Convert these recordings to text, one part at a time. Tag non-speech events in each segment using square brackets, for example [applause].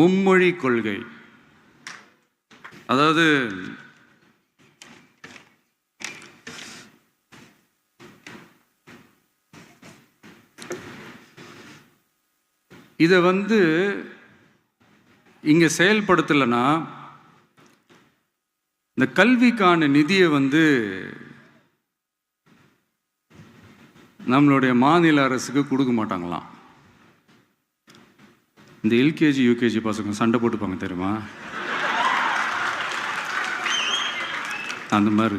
மும்மொழி கொள்கை. அதாவது இதை வந்து இங்கே செயல்படுத்தலைன்னா இந்த கல்விக்கான நிதியை வந்து நம்மளுடைய மாநில அரசுக்கு கொடுக்க மாட்டாங்களாம். இந்த எல்கேஜி யூகேஜி பசங்க சண்டை போட்டுப்பாங்க தெரியுமா? அந்த மாதிரி.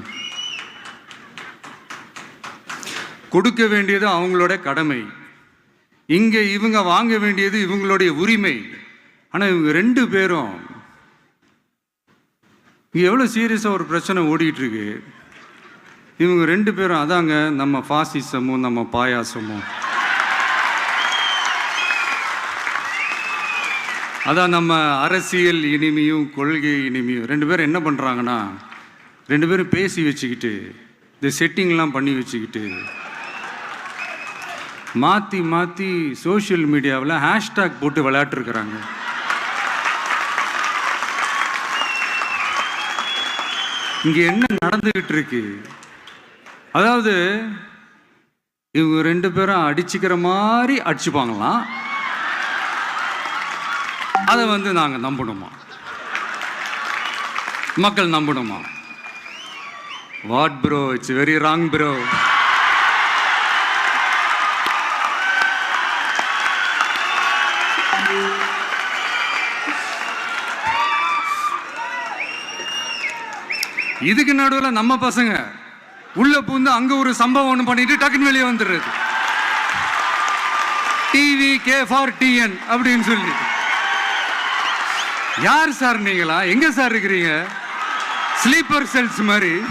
கொடுக்க வேண்டியது அவங்களோட கடமை. இங்கே இவங்க வாங்க வேண்டியது இவங்களுடைய உரிமை. ஆனால் இவங்க ரெண்டு பேரும் இங்கே எவ்வளோ சீரியஸாக ஒரு பிரச்சனை ஓடிட்டு இருக்கு இவங்க ரெண்டு பேரும் அதாங்க நம்ம ஃபாசிசமும் நம்ம பாயாசமும். அதான் நம்ம அரசியல் இனிமையும் கொள்கை இனிமையும். ரெண்டு பேரும் என்ன பண்ணுறாங்கன்னா ரெண்டு பேரும் பேசி வச்சுக்கிட்டு இந்த செட்டிங்லாம் பண்ணி வச்சுக்கிட்டு மாற்றி மாற்றி சோஷியல் மீடியாவில் ஹேஷ்டாக் போட்டு விளையாட்டுருக்குறாங்க. இங்கே என்ன நடந்துக்கிட்டு இருக்கு அதாவது இவங்க ரெண்டு பேரும் அடிச்சுக்கிற மாதிரி அடிச்சுப்பாங்களாம். அதை வந்து நாங்கள் நம்பணுமா? மக்கள் நம்பணுமா? What bro it's very wrong bro. இதுக்கு நடுவில் நம்ம பசங்க உள்ள பூந்து அங்க ஒரு சம்பவம் ஒன்று பண்ணிட்டு டக்குன்னு வெளியே வந்துடுறது. டிவி கே ஃபார் டிஎன் அப்படின்னு சொல்லி யார் சார் நீங்களா? எங்க சார் இருக்கிறீங்க? ஸ்லீப்பர் செல்ஸ் மாதிரி.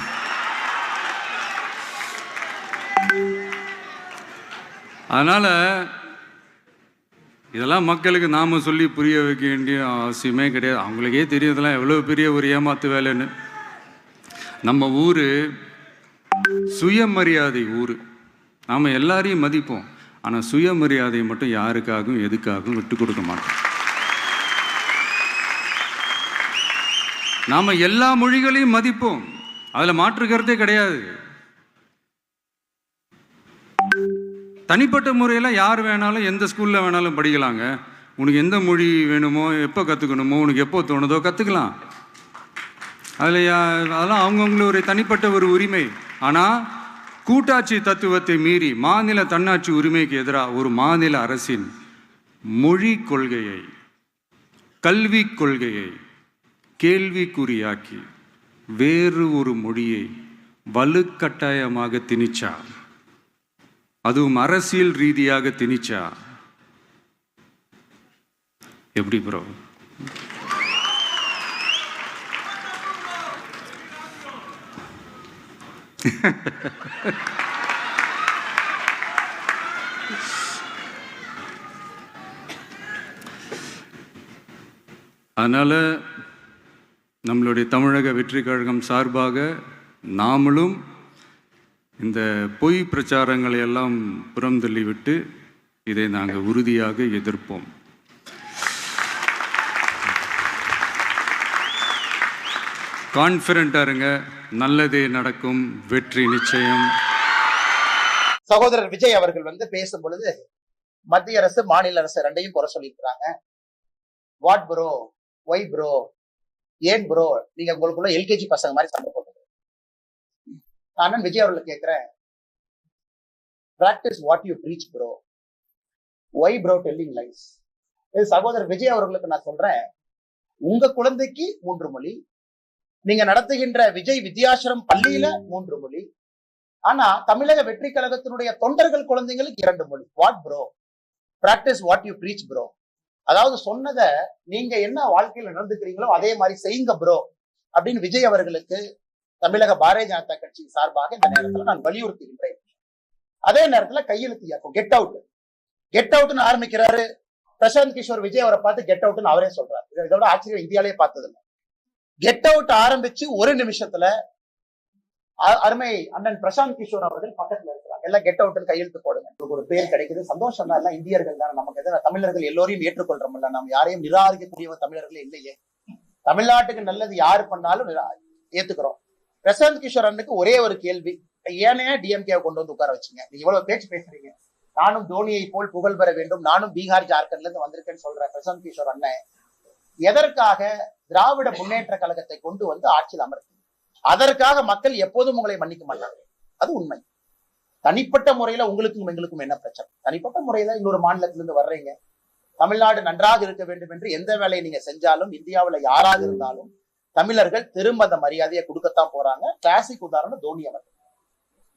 அதனால இதெல்லாம் மக்களுக்கு நாம சொல்லி புரிய வைக்க வேண்டிய அவசியமே கிடையாது. அவங்களுக்கே தெரியும் எவ்வளவு பெரிய ஒரு ஏமாத்து வேலைன்னு நம்ம ஊரு சுயமரியாதை ஊர். நாம் எல்லாரையும் மதிப்போம். ஆனால் சுயமரியாதையை மட்டும் யாருக்காகவும் எதுக்காகவும் விட்டு கொடுக்க மாட்டோம். நாம் எல்லா மொழிகளையும் மதிப்போம். அதில் மாற்று கருத்தே கிடையாது. தனிப்பட்ட முறையில் யார் வேணாலும் எந்த ஸ்கூலில் வேணாலும் படிக்கலாங்க. உனக்கு எந்த மொழி வேணுமோ எப்போ கற்றுக்கணுமோ உனக்கு எப்போ தோணுதோ கற்றுக்கலாம் அதில் யா- அதெல்லாம் அவங்கவுங்களுடைய தனிப்பட்ட ஒரு உரிமை. ஆனால் கூட்டாட்சி தத்துவத்தை மீறி மாநில தன்னாட்சி உரிமைக்கு எதிராக ஒரு மாநில அரசின் மொழி கொள்கையை கல்வி கொள்கையை கேள்விக்குறியாக்கி வேறு ஒரு மொழியை வலுக்கட்டாயமாக திணிச்சா அதுவும் அரசியல் ரீதியாக திணிச்சா எப்படி ப்ரோ [laughs] அதனால் நம்மளுடைய தமிழக வெற்றி கழகம் சார்பாக நாமளும் இந்த பொய் பிரச்சாரங்களை எல்லாம் புறம் தள்ளிவிட்டு இதை நாங்கள் உறுதியாக எதிர்ப்போம். கான்ஃபிடண்ட்டாக இருங்க. நல்லதே நடக்கும். வெற்றி நிச்சயம். சகோதரர் விஜய் அவர்கள் வந்து பேசும் பொழுது மத்திய அரசு மாநில அரசு ரெண்டையும் குறை சொல்லியிருக்கிறாங்க. வாட் ப்ரோ ஒய் ப்ரோ ஏன் ப்ரோ நீங்க உங்களுக்குள்ள எல்கேஜி பசங்க மாதிரி சண்டை போட்டுங்க அண்ணன் விஜய் அவர்களை கேட்கிறேன். Practice what you preach bro why bro telling lies இது சகோதரர் விஜய் அவர்களுக்கு நான் சொல்றேன். உங்க குழந்தைக்கு மூன்று மொழி. நீங்க நடத்துகின்ற விஜய் வித்யாசிரம் பள்ளியில மூன்று மொழி. ஆனா தமிழக வெற்றி கழகத்தினுடைய தொண்டர்கள் குழந்தைங்களுக்கு இரண்டு மொழி. What bro practice what you preach bro அதாவது சொன்னதை நீங்க என்ன வாழ்க்கையில நடந்துக்கிறீங்களோ அதே மாதிரி செய்யுங்க ப்ரோ அப்படின்னு விஜய் அவர்களுக்கு தமிழக பாரதிய ஜனதா கட்சி சார்பாக இந்த நேரத்துல நான் வலியுறுத்துகின்றேன். அதே நேரத்துல கையெழுத்து இயக்கம். கெட் அவுட் கெட் அவுட்னு ஆரம்பிக்கிறாரு. பிரசாந்த் கிஷோர் விஜய் அவரை பார்த்து கெட் அவுட்னு அவரே சொல்றாரு. இதோட ஆச்சரியம் இந்தியாலே பார்த்தது இல்லை கெட் அவுட் ஆரம்பிச்சு ஒரு நிமிஷத்துல அ- அருமை அண்ணன் பிரசாந்த் கிஷோர் அவர்கள் பக்கத்துல இருக்கிறார். எல்லாம் கெட் அவுட்னு கையெழுத்து போடுங்க. உங்களுக்கு ஒரு பேர் கிடைக்குது. சந்தோஷம் தான் எல்லாம் இந்தியர்கள் தான். நமக்கு எதிராக தமிழர்கள் எல்லோரையும் ஏற்றுக்கொள்றோம்ல. நம்ம யாரையும் நிராகரிக்கக்கூடிய தமிழர்கள் இல்லையே. தமிழ்நாட்டுக்கு நல்லது யாரு பண்ணாலும் ஏத்துக்கிறோம். பிரசாந்த் கிஷோர் அண்ணுக்கு ஒரே ஒரு கேள்வி. ஏனே டிஎம்கே கொண்டு வந்து உட்கார வச்சீங்க. நீங்க இவ்வளவு பேச்சு பேசுறீங்க. நானும் தோனியை போல் புகழ் பெற வேண்டும். நானும் பீகார் ஜார்க்கண்ட்ல இருந்து வந்திருக்கேன்னு சொல்ற பிரசாந்த் கிஷோர் அண்ணன் எதற்காக திராவிட முன்னேற்ற கழகத்தை கொண்டு வந்து ஆட்சியில் அமர்த்து அதற்காக மக்கள் எப்போதும் உங்களை மன்னிக்க மாட்டார்கள். அது உண்மை. தனிப்பட்ட முறையில உங்களுக்கும் எங்களுக்கும் என்ன பிரச்சனை? தனிப்பட்ட முறையில இன்னொரு மாநிலத்திலிருந்து வர்றீங்க. தமிழ்நாடு நன்றாக இருக்க வேண்டும் என்று எந்த வேலையை நீங்க செஞ்சாலும் இந்தியாவுல யாராக இருந்தாலும் தமிழர்கள் திரும்ப அந்த மரியாதையை கொடுக்கத்தான் போறாங்க. கிளாசிக் உதாரணம் தோனி அவர்கள்.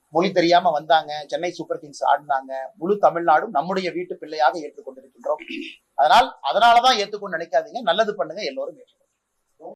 மொழி தெரியாம வந்தாங்க. சென்னை சூப்பர் கிங்ஸ் ஆடினாங்க. முழு தமிழ்நாடும் நம்முடைய வீட்டு பிள்ளையாக ஏற்றுக்கொண்டிருக்கின்றோம். அதனால் அதனாலதான் ஏத்துக்கொண்டு நினைக்காதீங்க. நல்லது பண்ணுங்க. எல்லோரும் ஏற்றுக்கொள்ளுங்க